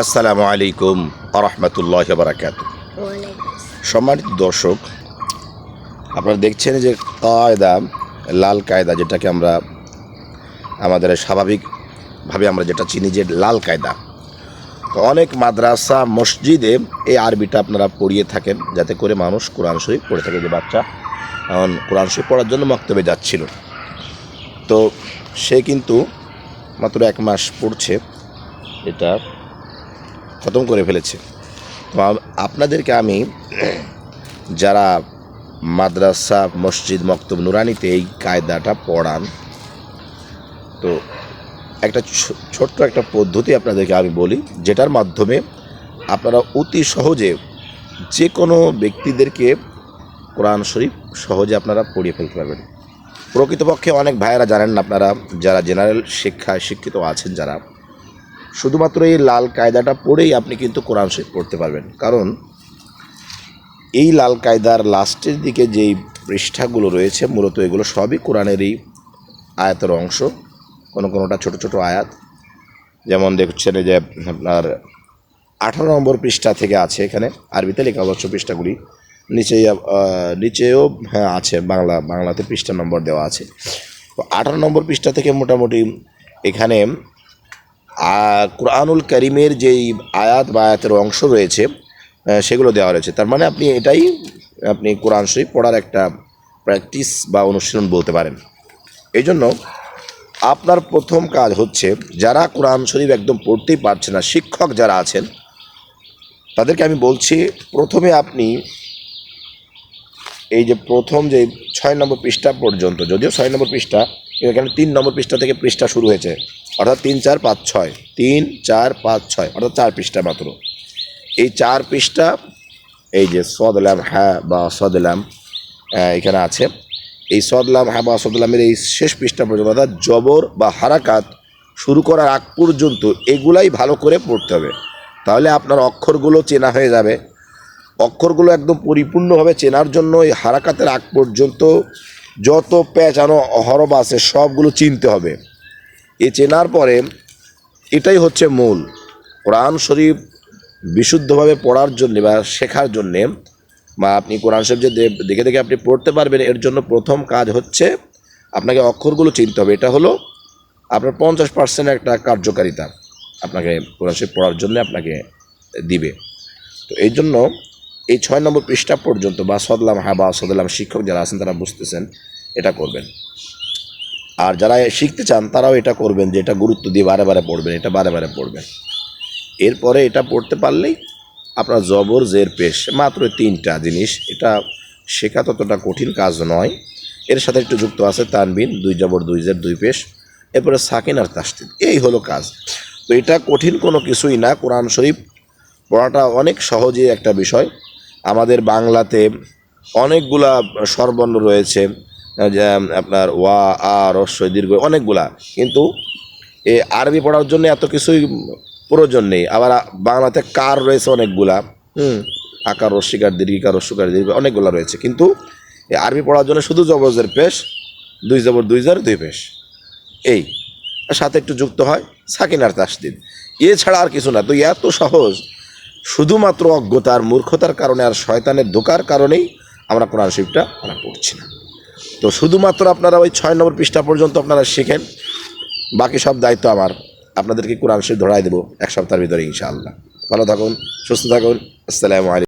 আসসালামু আলাইকুম আরহামতুল্লাহ বারাকাত সম্মানিত দর্শক আপনারা দেখছেন যে কায়দা লাল কায়দা যেটাকে আমরা আমাদের স্বাভাবিকভাবে আমরা যেটা চিনি যে লাল কায়দা। তো অনেক মাদ্রাসা মসজিদে এই আরবিটা আপনারা পড়িয়ে থাকেন যাতে করে মানুষ কোরআন শরীফ পড়ে থাকে যে বাচ্চা এখন কোরআন শরীফ পড়ার জন্য মক্তবে যাচ্ছিল। তো সে কিন্তু মাত্র এক মাস পড়ছে এটা। খতম করে ফেলেছে। তো আপনাদেরকে আমি যারা মাদ্রাসা, মসজিদ, মক্তব নুরানিতে এই কায়দাটা পড়ান, তো একটা ছোট্ট একটা পদ্ধতি আপনাদেরকে আমি বলি, যেটার মাধ্যমে আপনারা অতি সহজে যে কোনো ব্যক্তিদেরকে কোরআন শরীফ সহজে আপনারা পড়িয়ে ফেলতে পারবেন। প্রকৃতপক্ষে অনেক ভাইয়েরা জানেন আপনারা, যারা জেনারেল শিক্ষায় শিক্ষিত আছেন যারা শুধুমাত্র এই লাল কায়দাটা পড়েই আপনি কিন্তু কোরআন শরীফ পড়তে পারবেন। কারণ এই লাল কায়দার লাস্টের দিকে যেই পৃষ্ঠাগুলো রয়েছে, মূলত এগুলো সবই কোরআনেরই আয়াতের অংশ, কোনো কোনোটা ছোট ছোট আয়াত। যেমন দেখছেন যে আপনার আঠারো নম্বর পৃষ্ঠা থেকে আছে এখানে, আরবিতে লেখা অবশ্য পৃষ্ঠাগুলি। নিচে নিচেও হ্যাঁ আছে, বাংলা, বাংলাতে পৃষ্ঠা নম্বর দেওয়া আছে। তো আঠারো নম্বর পৃষ্ঠা থেকে মোটামুটি এখানে কোরআনুল করিমের যেই আয়াত বা আয়াতের অংশ রয়েছে সেগুলো দেওয়া রয়েছে। তার মানে আপনি এটাই আপনি কোরআন শরীফ পড়ার একটা প্র্যাকটিস বা অনুশীলন বলতে পারেন। এই জন্য আপনার প্রথম কাজ হচ্ছে, যারা কোরআন শরীফ একদম পড়তেই পারছে না, শিক্ষক যারা আছেন, তাদেরকে আমি বলছি, প্রথমে আপনি এই যে প্রথম যে ছয় নম্বর পৃষ্ঠা পর্যন্ত, যদিও ছয় নম্বর পৃষ্ঠা, এখানে তিন নম্বর পৃষ্ঠা থেকে পৃষ্ঠা শুরু হয়েছে, অর্থাৎ তিন, চার, পাঁচ, ছয়, তিন, চার, পাঁচ, ছয়, অর্থাৎ চার পৃষ্ঠা মাত্র। এই চার পৃষ্ঠা, এই যে সদলাম হ্যাঁ বা সদলাম এখানে আছে। এই সদলাম হ্যাঁ বা সদলামের এই শেষ পৃষ্ঠা পর্যন্ত, অর্থাৎ জবর বা হারাকাত শুরু করার আগ পর্যন্ত এগুলাই ভালো করে পড়তে হবে। তাহলে আপনার অক্ষরগুলো চেনা হয়ে যাবে। অক্ষরগুলো একদম পরিপূর্ণভাবে চেনার জন্য এই হারাকাতের আগ পর্যন্ত যত পেঁচানো হরব আছে সবগুলো চিনতে হবে। এ চেনার পরে এটাই হচ্ছে মূল। কোরআন শরীফ বিশুদ্ধভাবে পড়ার জন্যে বা শেখার জন্যে বা আপনি কোরআন শরীফ যে দেখে দেখে আপনি পড়তে পারবেন, এর জন্য প্রথম কাজ হচ্ছে আপনাকে অক্ষরগুলো চিনতে হবে। এটা হলো আপনার পঞ্চাশ পার্সেন্ট একটা কার্যকারিতা আপনাকে কোরআন শরীফ পড়ার জন্য আপনাকে দিবে। তো এই জন্য এই ছয় নম্বর পৃষ্ঠা পর্যন্ত বা সদলাম হ্যাঁ বা সদলাম শিক্ষক যারা আছেন তারা বুঝতেছেন, এটা করবেন। আর যারা শিখতে চান, তারাও এটা করবেন যে এটা গুরুত্ব দিয়ে বারে বারে পড়বেন, এটা বারে বারে পড়বেন। এরপরে এটা পড়তে পারলেই আপনার জবর, জের, পেশ, মাত্র তিনটা জিনিস। এটা শেখা ততটা কঠিন কাজ নয়। এর সাথে একটু যুক্ত আছে তানবিন, দুই জবর, দুই জের, দুই পেশ। এরপরে সাকিন আর তাস্তিদ এই হলো কাজ। তো এটা কঠিন কোনো কিছুই না, কোরআন শরীফ পড়াটা অনেক সহজই একটা বিষয়। আমাদের বাংলাতে অনেকগুলা স্বরবর্ণ রয়েছে আপনার ওয়া, আ রস্বই দীর্ঘ, অনেকগুলা। কিন্তু এ আরবি পড়ার জন্য এত কিছুই প্রয়োজন নেই। আবার বাংলাতে কার রয়েছে অনেকগুলা। হুম, আকার রস্বীকার দীর্ঘিকার রস্যকার দীর্ঘ, অনেকগুলা রয়েছে। কিন্তু এই আরবি পড়ার জন্য শুধু জবরজের পেশ, দুই জবর, দুই জার, দুই পেশ। এই, সাথে একটু যুক্ত হয় সাকিনার তাসদিদ। এছাড়া আর কিছু না। তো এত সহজ শুধুমাত্র অজ্ঞতার মূর্খতার কারণে আর শয়তানের দোকার কারণেই আমরা কোরআন শরীফটা আমরা পড়ছি না। তো শুধুমাত্র আপনারা ওই ছয় নম্বর পৃষ্ঠা পর্যন্ত আপনারা শিখেন, বাকি সব দায়িত্ব আমার। আপনাদেরকে কোরআন শরীফ ধরাই দেবো এক সপ্তাহের ভিতরে ইনশাআল্লাহ। ভালো থাকুন, সুস্থ থাকুন, আসসালামু আলাইকুম।